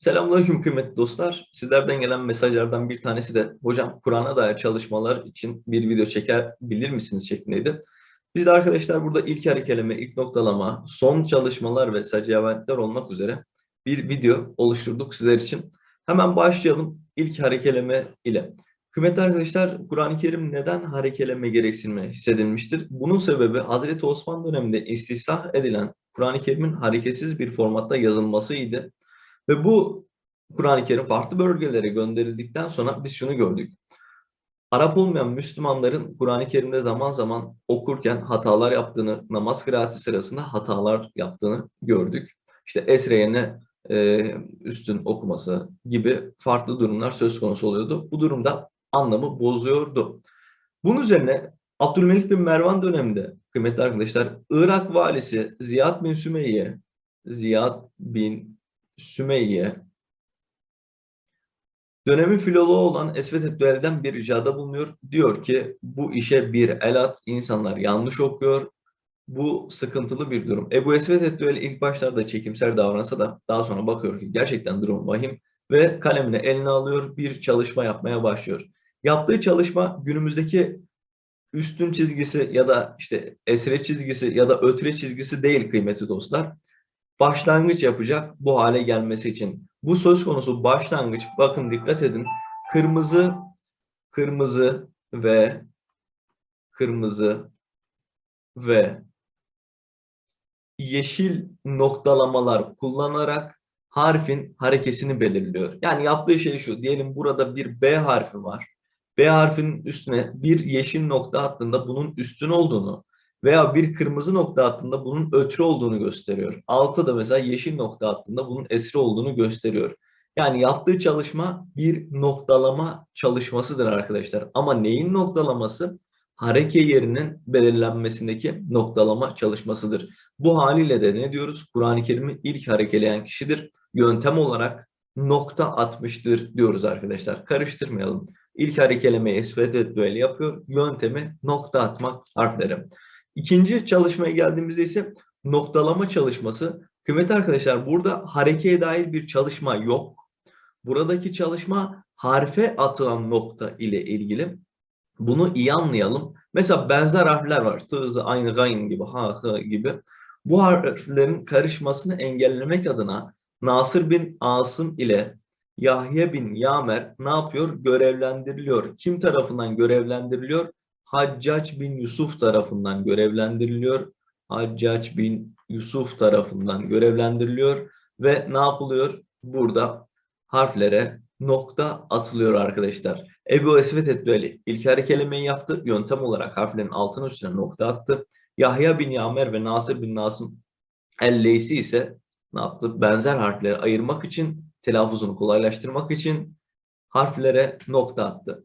Selamünaleyküm kıymetli dostlar. Sizlerden gelen mesajlardan bir tanesi de hocam Kur'an'a dair çalışmalar için bir video çekebilir misiniz şeklindeydi. Biz de arkadaşlar burada ilk harekeleme, ilk noktalama, son çalışmalar ve secaventler olmak üzere bir video oluşturduk sizler için. Hemen başlayalım ilk harekeleme ile. Kıymetli arkadaşlar Kur'an-ı Kerim neden harekeleme gereksinimi hissedilmiştir? Bunun sebebi Hazreti Osman döneminde istisah edilen Kur'an-ı Kerim'in hareketsiz bir formatta yazılmasıydı. Ve bu Kur'an-ı Kerim farklı bölgelere gönderildikten sonra biz şunu gördük. Arap olmayan Müslümanların Kur'an-ı Kerim'de zaman zaman okurken hatalar yaptığını, namaz kıraati sırasında hatalar yaptığını gördük. İşte esreyene e, üstün okuması gibi farklı durumlar söz konusu oluyordu. Bu durumda anlamı bozuyordu. Bunun üzerine Abdülmelik bin Mervan döneminde kıymetli arkadaşlar Irak valisi Ziyad bin Sümeyye Ziyad bin Sümeyye dönemin filoloğu olan Esvet Ettuel'den bir ricada bulunuyor. Diyor ki bu işe bir el at, insanlar yanlış okuyor. Bu sıkıntılı bir durum. Ebu Esvet Ettuel ilk başlarda çekimser davransa da daha sonra bakıyor ki gerçekten durum vahim ve kalemini eline alıyor, bir çalışma yapmaya başlıyor. Yaptığı çalışma günümüzdeki üstün çizgisi ya da işte esre çizgisi ya da ötre çizgisi değil kıymetli dostlar başlangıç yapacak bu hale gelmesi için. Bu söz konusu başlangıç bakın dikkat edin. Kırmızı, kırmızı ve kırmızı ve yeşil noktalamalar kullanarak harfin harekesini belirliyor. Yani yaptığı şey şu. Diyelim burada bir B harfi var. B harfinin üstüne bir yeşil nokta attığında bunun üstün olduğunu, veya bir kırmızı nokta attığında bunun ötrü olduğunu gösteriyor. Altı da mesela yeşil nokta attığında bunun esri olduğunu gösteriyor. Yani yaptığı çalışma bir noktalama çalışmasıdır arkadaşlar. Ama neyin noktalaması? Hareke yerinin belirlenmesindeki noktalama çalışmasıdır. Bu haliyle de ne diyoruz? Kur'an-ı Kerim'i ilk harekeleyen kişidir. Yöntem olarak nokta atmıştır diyoruz arkadaşlar. Karıştırmayalım. İlk harekelemeyi esfet etmeli yapıyor. Yöntemi nokta atmak harfleri. İkinci çalışmaya geldiğimizde ise noktalama çalışması. Kıymetli arkadaşlar burada harekeye dair bir çalışma yok. Buradaki çalışma harfe atılan nokta ile ilgili. Bunu iyi anlayalım. Mesela benzer harfler var. Tığızı aynı gayn gibi, ha, hı gibi. Bu harflerin karışmasını engellemek adına Nasır bin Asım ile Yahya bin Yamer ne yapıyor? Görevlendiriliyor. Kim tarafından görevlendiriliyor? Haccac bin Yusuf tarafından görevlendiriliyor. Haccac bin Yusuf tarafından görevlendiriliyor ve ne yapılıyor? Burada harflere nokta atılıyor arkadaşlar. Ebu Esvet Etbeli ilk harekelemeyi yaptı. Yöntem olarak harflerin altına üstüne nokta attı. Yahya bin Yamer ve Nasır bin Nasım El-Leysi ise ne yaptı? Benzer harfleri ayırmak için, telaffuzunu kolaylaştırmak için harflere nokta attı.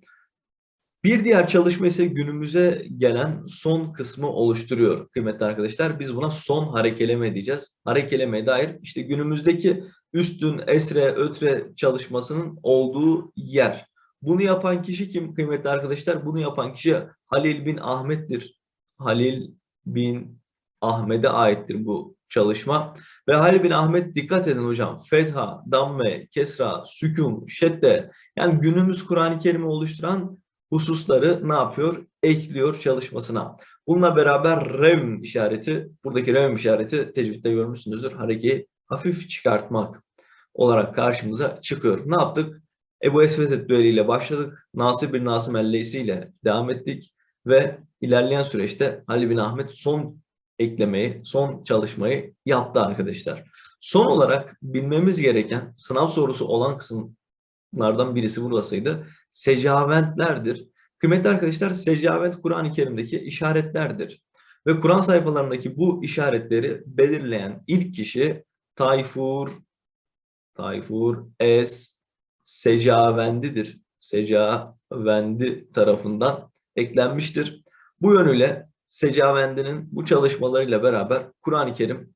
Bir diğer çalışma ise günümüze gelen son kısmı oluşturuyor kıymetli arkadaşlar. Biz buna son harekeleme diyeceğiz. Harekelemeye dair işte günümüzdeki üstün, esre, ötre çalışmasının olduğu yer. Bunu yapan kişi kim kıymetli arkadaşlar? Bunu yapan kişi Halil bin Ahmet'tir. Halil bin Ahmet'e aittir bu çalışma. Ve Halil bin Ahmet dikkat edin hocam. Fetha, damme, kesra, sükun, şedde yani günümüz Kur'an-ı Kerim'i oluşturan hususları ne yapıyor? Ekliyor çalışmasına. Bununla beraber revm işareti, buradaki revm işareti tecvidde görmüşsünüzdür. Harekeyi hafif çıkartmak olarak karşımıza çıkıyor. Ne yaptık? Ebu Esvet ile başladık. Nasir bin Nasım Elleysi ile devam ettik. Ve ilerleyen süreçte Ali bin Ahmet son eklemeyi, son çalışmayı yaptı arkadaşlar. Son olarak bilmemiz gereken sınav sorusu olan kısımlardan birisi burasıydı secaventlerdir. Kıymetli arkadaşlar secavent Kur'an-ı Kerim'deki işaretlerdir. Ve Kur'an sayfalarındaki bu işaretleri belirleyen ilk kişi Tayfur, Tayfur Es Secavendidir. Secavendi tarafından eklenmiştir. Bu yönüyle Secavendinin bu çalışmalarıyla beraber Kur'an-ı Kerim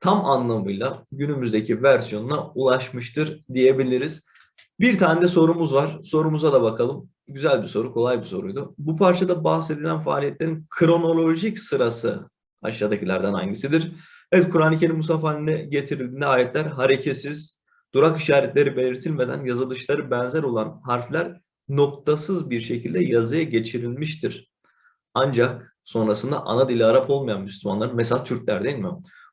tam anlamıyla günümüzdeki versiyonuna ulaşmıştır diyebiliriz. Bir tane de sorumuz var. Sorumuza da bakalım. Güzel bir soru, kolay bir soruydu. Bu parçada bahsedilen faaliyetlerin kronolojik sırası aşağıdakilerden hangisidir? Evet, Kur'an-ı Kerim Musaf haline getirildiğinde ayetler hareketsiz, durak işaretleri belirtilmeden yazılışları benzer olan harfler noktasız bir şekilde yazıya geçirilmiştir. Ancak sonrasında ana dili Arap olmayan Müslümanların, mesela Türkler değil mi?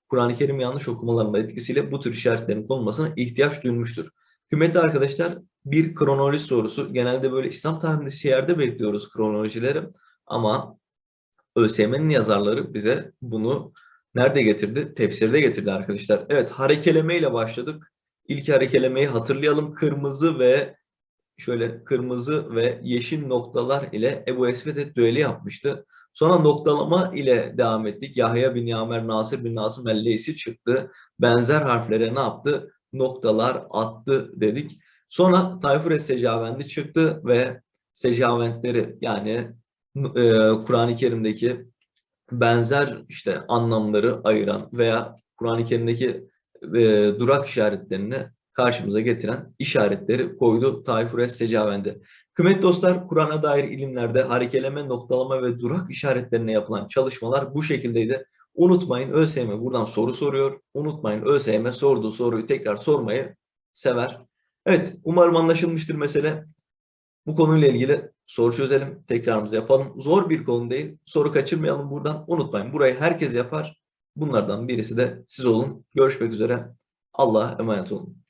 Kur'an-ı Kerim yanlış okumalarının etkisiyle bu tür işaretlerin konulmasına ihtiyaç duymuştur. Kıymetli arkadaşlar bir kronoloji sorusu. Genelde böyle İslam tarihindeki yerde bekliyoruz kronolojileri. Ama ÖSYM'nin yazarları bize bunu nerede getirdi? Tefsirde getirdi arkadaşlar. Evet harekeleme ile başladık. İlk harekelemeyi hatırlayalım. Kırmızı ve şöyle kırmızı ve yeşil noktalar ile Ebu Esved düeli yapmıştı. Sonra noktalama ile devam ettik. Yahya bin Yamer, Nasir bin Nasım Elleysi çıktı. Benzer harflere ne yaptı? Noktalar attı dedik. Sonra Tayfur Es-Secavendi çıktı ve secaventleri yani e, Kur'an-ı Kerim'deki benzer işte anlamları ayıran veya Kur'an-ı Kerim'deki e, durak işaretlerini karşımıza getiren işaretleri koydu Tayfur Es-Secavendi. Kıymetli dostlar, Kur'an'a dair ilimlerde harekeleme, noktalama ve durak işaretlerine yapılan çalışmalar bu şekildeydi. Unutmayın ÖSYM buradan soru soruyor. Unutmayın ÖSYM sorduğu soruyu tekrar sormayı sever. Evet, umarım anlaşılmıştır mesele. Bu konuyla ilgili soru çözelim, tekrarımızı yapalım. Zor bir konu değil, soru kaçırmayalım buradan. Unutmayın, burayı herkes yapar. Bunlardan birisi de siz olun. Görüşmek üzere. Allah'a emanet olun.